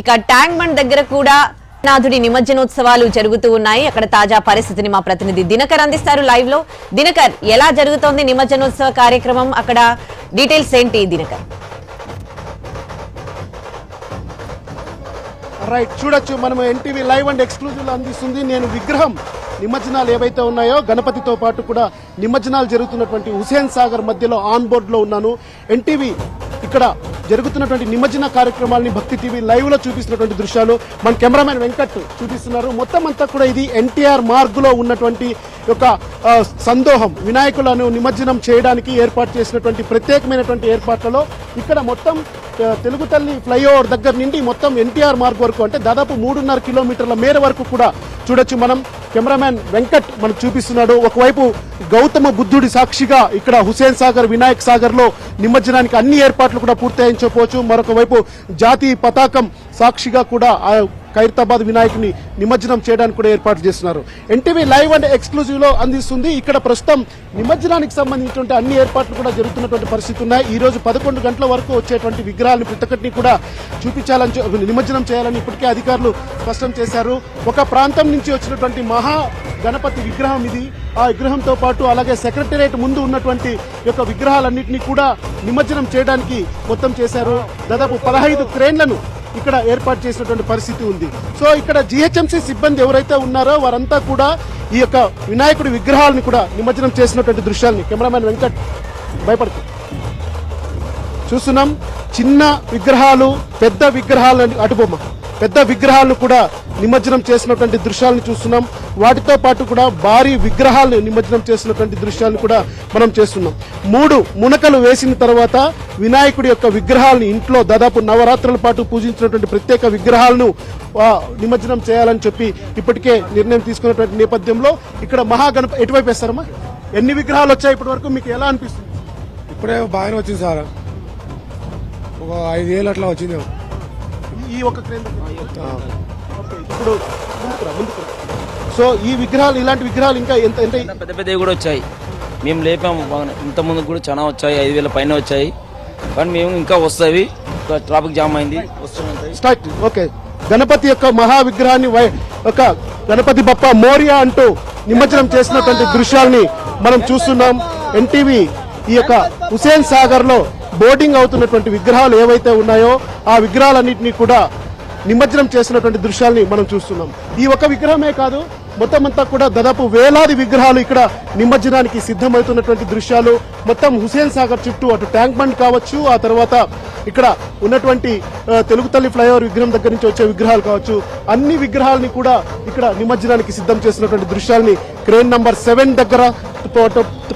ఇక tank bund దగ్గర కూడా నాథుడి నిమజ్జనోత్సవాలు జరుగుతూ ఉన్నాయి. అక్కడ తాజా పరిస్థితిని మా ప్రతినిధి దినకర్ అందిస్తారు లైవ్లో. దినకర్ ఎలా జరుగుతోంది నిమజ్జనోత్సవ కార్యక్రమం? అక్కడ డీటెయిల్స్ ఏంటి దినకర్? రైట్ చూడొచ్చు. మనం ఎన్టీవీ లైవ్ అండ్ ఎక్స్క్లూజివ్ అందిస్తుంది. నేను విగ్రహం నిమజ్జనాలు ఏవైతే ఉన్నాయో గణపతితో పాటు కూడా నిమజ్జనాలు జరుగుతున్నటువంటి హుసేన్ సాగర్ మధ్యలో ఆన్ బోర్డ్లో ఉన్నాను. ఎన్టీవీ ఇక్కడ జరుగుతున్నటువంటి నిమజ్జన కార్యక్రమాలని భక్తి టీవీ లైవ్లో చూపిస్తున్నటువంటి దృశ్యాలు మన కెమెరామెన్ వెంకట్ చూపిస్తున్నారు. మొత్తం అంతా కూడా ఇది ఎన్టీఆర్ మార్గులో ఉన్నటువంటి ఒక సందోహం. వినాయకులను నిమజ్జనం చేయడానికి ఏర్పాటు చేసినటువంటి ప్రత్యేకమైనటువంటి ఏర్పాట్లలో ఇక్కడ మొత్తం తెలుగు తల్లి ఫ్లైఓవర్ దగ్గర నుండి మొత్తం ఎన్టీఆర్ మార్గ్ వరకు అంటే దాదాపు మూడున్నర కిలోమీటర్ల మేర వరకు కూడా చూడొచ్చు మనం. కెమెరామ్యాన్ వెంకట్ మనకు చూపిస్తున్నాడు. ఒకవైపు గౌతమ బుద్ధుడి సాక్షిగా ఇక్కడ హుసేన్ సాగర్ వినాయక్ సాగర్లో నిమజ్జనానికి అన్ని ఏర్పాట్లు కూడా పూర్తయ్యని చెప్పవచ్చు. మరొక వైపు జాతీయ పతాకం సాక్షిగా కూడా ఖైరతాబాద్ వినాయకుని నిమజ్జనం చేయడానికి కూడా ఏర్పాటు చేస్తున్నారు. ఎన్టీవీ లైవ్ అండ్ ఎక్స్క్లూజివ్లో అందిస్తుంది. ఇక్కడ ప్రస్తుతం నిమజ్జనానికి సంబంధించినటువంటి అన్ని ఏర్పాట్లు కూడా జరుగుతున్నటువంటి పరిస్థితి ఉన్నాయి. ఈ రోజు పదకొండు గంటల వరకు వచ్చేటువంటి విగ్రహాలను ప్రతి ఒక్కటిని కూడా చూపించాలని నిమజ్జనం చేయాలని ఇప్పటికే అధికారులు స్పష్టం చేశారు. ఒక ప్రాంతం నుంచి వచ్చినటువంటి మహా గణపతి విగ్రహం ఇది. ఆ విగ్రహంతో పాటు అలాగే సెక్రటేరియట్ ముందు ఉన్నటువంటి యొక్క విగ్రహాలన్నింటినీ కూడా నిమజ్జనం చేయడానికి మొత్తం చేశారు. దాదాపు పదహైదు క్రేన్లను ఇక్కడ ఏర్పాటు చేసినటువంటి పరిస్థితి ఉంది. సో ఇక్కడ జిహెచ్ఎంసీ సిబ్బంది ఎవరైతే ఉన్నారో వారంతా కూడా ఈ యొక్క వినాయకుడి విగ్రహాలను కూడా నిమజ్జనం చేసినటువంటి దృశ్యాన్ని కెమెరామ్యాన్ వెంకట్ భయపడుతుంది చూస్తున్నాం. చిన్న విగ్రహాలు పెద్ద విగ్రహాలు అటుబొమ్మ పెద్ద విగ్రహాలను కూడా నిమజ్జనం చేసినటువంటి దృశ్యాలను చూస్తున్నాం. వాటితో పాటు కూడా భారీ విగ్రహాలను నిమజ్జనం చేసినటువంటి దృశ్యాలను కూడా మనం చేస్తున్నాం. మూడు మునకలు వేసిన తర్వాత వినాయకుడి యొక్క విగ్రహాలను ఇంట్లో దాదాపు నవరాత్రుల పాటు పూజించినటువంటి ప్రత్యేక విగ్రహాలను నిమజ్జనం చేయాలని చెప్పి ఇప్పటికే నిర్ణయం తీసుకున్నటువంటి నేపథ్యంలో ఇక్కడ మహాగణప ఎటువైపు వేస్తారమ్మా? ఎన్ని విగ్రహాలు వచ్చాయి ఇప్పటి వరకు? మీకు ఎలా అనిపిస్తుంది? ఇప్పుడే బాగానే వచ్చింది సార్. ఒక ఐదేళ్ళు అట్లా వచ్చిందేమో. ఈ ఒక. ఓకే, ఇప్పుడు. సో ఈ విగ్రహాలు ఇలాంటి విగ్రహాలు ఇంకా ఎంత ఎంత పెద్ద పెద్దవి కూడా వచ్చాయి. మేము లేపాము బాగానే ఇంత ముందు కూడా చాలా వచ్చాయి ఐదు వేల పైన వచ్చాయి. కానీ మేము ఇంకా వస్తాయి. ట్రాఫిక్ జామ్ అయింది స్టార్ట్ ఓకే గణపతి యొక్క మహా విగ్రహాన్ని ఒక గణపతి బప్ప మోరియా అంటూ నిమజ్జనం చేసినటువంటి దృశ్యాల్ని మనం చూస్తున్నాం. ఎన్టీవీ ఈ యొక్క హుసేన్ సాగర్ బోటింగ్ బోర్డింగ్ అవుతున్నటువంటి విగ్రహాలు ఏవైతే ఉన్నాయో ఆ విగ్రహాలన్నింటినీ కూడా నిమజ్జనం చేసినటువంటి దృశ్యాల్ని మనం చూస్తున్నాం. ఈ ఒక విగ్రహమే కాదు మొత్తం అంతా కూడా దాదాపు వేలాది విగ్రహాలు ఇక్కడ నిమజ్జనానికి సిద్ధమవుతున్నటువంటి దృశ్యాలు. మొత్తం హుసేన్ సాగర్ చుట్టూ అటు ట్యాంక్ బండ్ కావచ్చు ఆ తర్వాత ఇక్కడ ఉన్నటువంటి తెలుగు తల్లి ఫ్లైఓవర్ విగ్రహం దగ్గర నుంచి వచ్చే విగ్రహాలు కావచ్చు. అన్ని విగ్రహాలని కూడా ఇక్కడ నిమజ్జనానికి సిద్ధం చేసినటువంటి దృశ్యాల్ని క్రేన్ నంబర్ సెవెన్ దగ్గర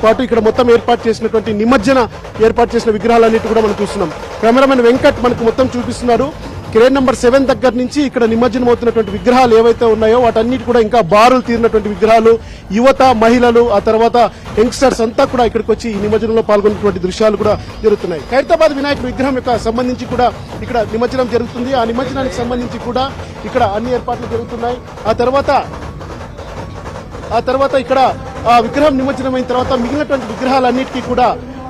పాటు ఇక్కడ మొత్తం ఏర్పాటు చేసినటువంటి నిమజ్జన ఏర్పాటు చేసిన విగ్రహాలన్నిటి కూడా మనం చూస్తున్నాం. కెమెరామెన్ వెంకట్ మనకు మొత్తం చూపిస్తున్నారు. క్రేన్ నెంబర్ సెవెన్ దగ్గర నుంచి ఇక్కడ నిమజ్జనం అవుతున్నటువంటి విగ్రహాలు ఏవైతే ఉన్నాయో వాటన్నిటి కూడా ఇంకా బారులు తీరినటువంటి విగ్రహాలు యువత మహిళలు ఆ తర్వాత యంగ్స్టర్స్ అంతా కూడా ఇక్కడికి వచ్చి ఈ నిమజ్జనంలో పాల్గొన్నటువంటి దృశ్యాలు కూడా జరుగుతున్నాయి. ఖైరతాబాద్ వినాయక విగ్రహం యొక్క సంబంధించి కూడా ఇక్కడ నిమజ్జనం జరుగుతుంది. ఆ నిమజ్జనానికి సంబంధించి కూడా ఇక్కడ అన్ని ఏర్పాట్లు జరుగుతున్నాయి. ఆ తర్వాత ఆ తర్వాత ఇక్కడ విగ్రహం నిమజ్జనం అయిన తర్వాత మిగిలినటువంటి విగ్రహాలన్నిటికీ కూడా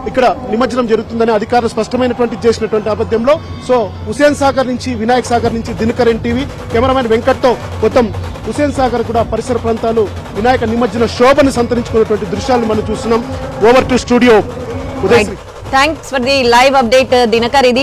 ఇక్కడ నిమజ్జనం జరుగుతుందని అధికారులు స్పష్టమైనటువంటి చేసినటువంటి నేపథ్యంలో సో హుసేన్ సాగర్ నుంచి వినాయక్ సాగర్ నుంచి దినకరన్ టీవీ కెమెరామెన్ వెంకట్తో మొత్తం హుసేన్ సాగర్ కూడా పరిసర ప్రాంతాలు వినాయక నిమజ్జన శోభను సంతరించుకున్నటువంటి దృశ్యాలను మనం చూస్తున్నాం. Over to studio. Thanks for the live update Dinakar ఇది